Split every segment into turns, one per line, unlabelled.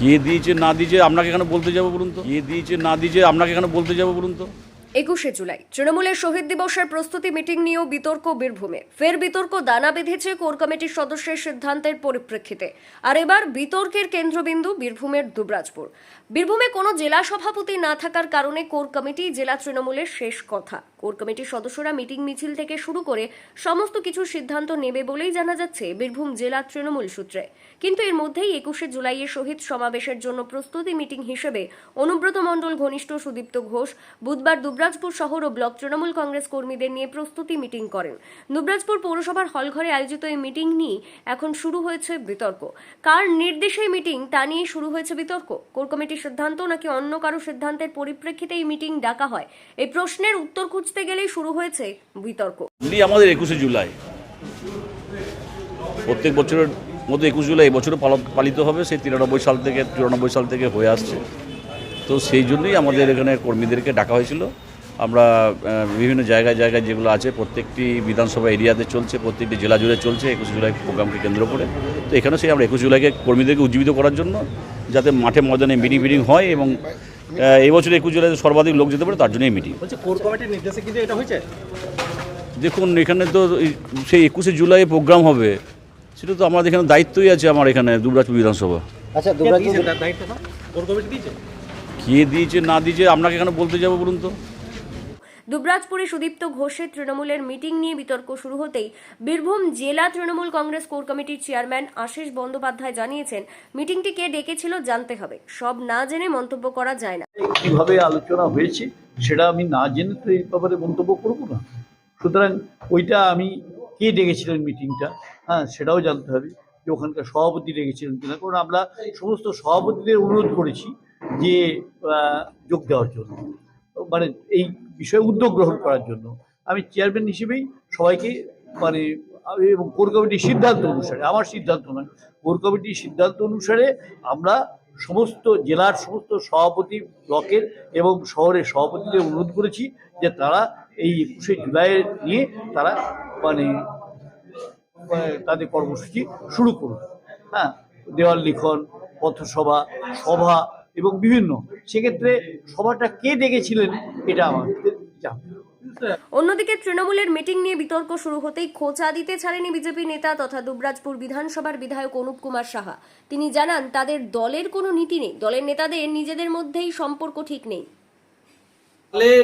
কে দিয়েছে, না দিয়েছে, আপনাকে এখানে বলতে যাব বলুন তো? কে দিয়েছে, না দিয়েছে, আপনাকে এখানে বলতে যাব বলুন তো?
একুশে জুলাই, তৃণমূলের শহীদ দিবসের প্রস্তুতি মিটিং নিয়েও বিতর্ক বীরভূমে। ফের বিতর্ক দানা বেঁধেছে কোর কমিটির সদস্যের সিদ্ধান্তের পরিপ্রেক্ষিতে। আর এবার বিতর্কের কেন্দ্রবিন্দু বীরভূমের দুবরাজপুর। বীরভূমে কোনো জেলা সভাপতি না থাকার কারণে কোর কমিটি জেলা তৃণমূলের শেষ কথা। কোর কমিটির সদস্যরা মিটিং মিছিল থেকে শুরু করে সমস্ত কিছু সিদ্ধান্ত নেবে বলেই জানা যাচ্ছে বীরভূম জেলা তৃণমূল সূত্রে। কিন্তু এর মধ্যেই একুশে জুলাইয়ের শহীদ সমাবেশের জন্য প্রস্তুতি মিটিং হিসেবে অনুব্রত মণ্ডল, ঘনিষ্ঠ সুদীপ্ত ঘোষ, বুধবার দুবরাজপুর শহর ও ব্লক তৃণমূল কংগ্রেস কর্মীদের নিয়ে প্রস্তুতি মিটিং করেন। দুবরাজপুর পৌরসভার হলঘরে আয়োজিত এই মিটিং নিয়ে এখন শুরু হয়েছে বিতর্ক। কার নির্দেশে মিটিং, তা নিয়ে শুরু হয়েছে বিতর্ক। কোর কমিটির সিদ্ধান্ত নাকি অন্য কারও সিদ্ধান্তের পরিপ্রেক্ষিতে এই মিটিং ডাকা হয়? এই প্রশ্নের উত্তর খুঁজতে গেলেই শুরু হয়েছে বিতর্ক।
আমাদের একুশে জুলাই। প্রত্যেক বছরের মধ্যে একুশ জুলাই এবছরও পালিত হবে, সেই তিরানব্বই সাল থেকে চুরানব্বই সাল থেকে হয়ে আসছে। তো সেই জন্যই আমাদের এখানে কর্মীদেরকে ডাকা হয়েছিল। আমরা বিভিন্ন জায়গায় জায়গায় যেগুলো আছে, প্রত্যেকটি বিধানসভা এরিয়াতে চলছে, প্রত্যেকটি জেলা জুড়ে চলছে একুশে জুলাই প্রোগ্রামকে কেন্দ্র করে। তো এখানে সেই আমরা একুশ জুলাইকে কর্মীদেরকে উজ্জীবিত করার জন্য যাতে মাঠে ময়দানে মিটিং ফিটিং হয় এবং আহ, এই বছর একুশ জুলাই সর্বাধিক লোক যেতে পারে তার জন্যই মিটিং
বলছি কোর কমিটির নির্দেশে কিন্তু এটা হয়েছে?
দেখুন এখানে তো সেই একুশে জুলাই প্রোগ্রাম হবে সেটা তো আমাদের এখানে দায়িত্বই আছে আমার এখানে দুবরাজপুর বিধানসভা।
আচ্ছা
কে দিয়েছে
না দিয়েছে আপনাকে এখানে বলতে যাব বলুন তো।
দুবরাজপুরে সুদীপ্ত ঘোষের তৃণমূলের মিটিং নিয়ে বিতর্ক শুরু হতেই বীরভূম জেলা তৃণমূল কংগ্রেস কোর কমিটির চেয়ারম্যান আশিস বন্দ্যোপাধ্যায় জানিয়েছেন, মিটিংটি কে ডেকেছিল জানতে হবে। সব না জেনে মন্তব্য করা যায় না।
কীভাবে আলোচনা হয়েছে সেটা আমি না জেনে তো এই ব্যাপারে মন্তব্য করব না। সুতরাং ওইটা আমি কে ডেকেছিলেন মিটিংটা হ্যাঁ সেটাও জানতে হবে যে ওখানকার সভাপতি ডেকেছিলেন কিনা। কারণ আমরা সমস্ত সভাপতিদের অনুরোধ করেছি যে যোগ দেওয়ার জন্য। মানে এই বিষয়ে উদ্যোগ গ্রহণ করার জন্য। আমি চেয়ারম্যান হিসেবেই সবাইকে মানে এবং কোর কমিটির সিদ্ধান্ত অনুসারে, আমার সিদ্ধান্ত নয় কোর কমিটির সিদ্ধান্ত অনুসারে আমরা সমস্ত জেলার সমস্ত সভাপতি ব্লকের এবং শহরের সভাপতিদের অনুরোধ করেছি যে তারা এই একুশে জুলাই নিয়ে তারা মানে তাদের কর্মসূচি শুরু করুন। হ্যাঁ দেওয়াল লিখন, পথসভা, সভা এবং বিভিন্ন। সেক্ষেত্রে সভাটা কে ডেকেছিলেন এটা আমাদের
অন্যদিকে তৃণমূলের মিটিং নিয়ে বিতর্ক শুরু হতেই খোঁচা দিতে ছাড়েনি বিজেপি নেতা তথা দুবরাজপুর বিধানসভার বিধায়ক অনুপ কুমার সাহা। তিনি জানান তাদের দলের কোনো নীতি নেই। দলের নেতাদের নিজেদের মধ্যেই সম্পর্ক ঠিক নেই।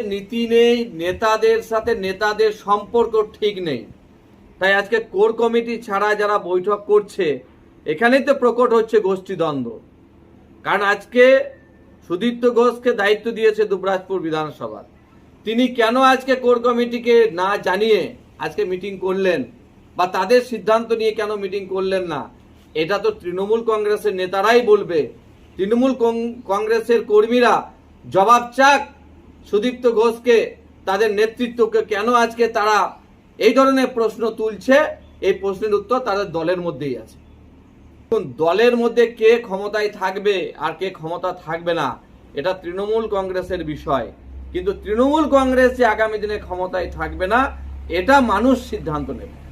নীতি নেই নেতাদের সাথে নেতাদের সম্পর্ক ঠিক নেই। তাই আজকে কোর কমিটি ছাড়া যারা বৈঠক করছে এখানেই তো প্রকট হচ্ছে গোষ্ঠীদ্বন্দ্ব কারণ আজকে সুদীপ্ত ঘোষকে দায়িত্ব দিয়েছে দুবরাজপুর বিধানসভা তিনি কেন আজকে কোর কমিটিকে না জানিয়ে আজকে মিটিং করলেন? বা তাদের সিদ্ধান্ত নিয়ে কেন মিটিং করলেন না? এটা তো তৃণমূল কংগ্রেসের নেতারাই বলবে। তৃণমূল কংগ্রেসের কর্মীরা জবাব চাক সুদীপ্ত ঘোষকে, তাদের নেতৃত্বকে কেন আজকে তারা এই ধরনের প্রশ্ন তুলছে? এই প্রশ্নের উত্তর তাদের দলের মধ্যেই আছে। দলের মধ্যে কে ক্ষমতায় থাকবে আর কে ক্ষমতা থাকবে না, এটা তৃণমূল কংগ্রেসের বিষয়। কিন্তু তৃণমূল কংগ্রেস যে আগামী দিনে ক্ষমতায় থাকবে না এটা মানুষ সিদ্ধান্ত নেবে।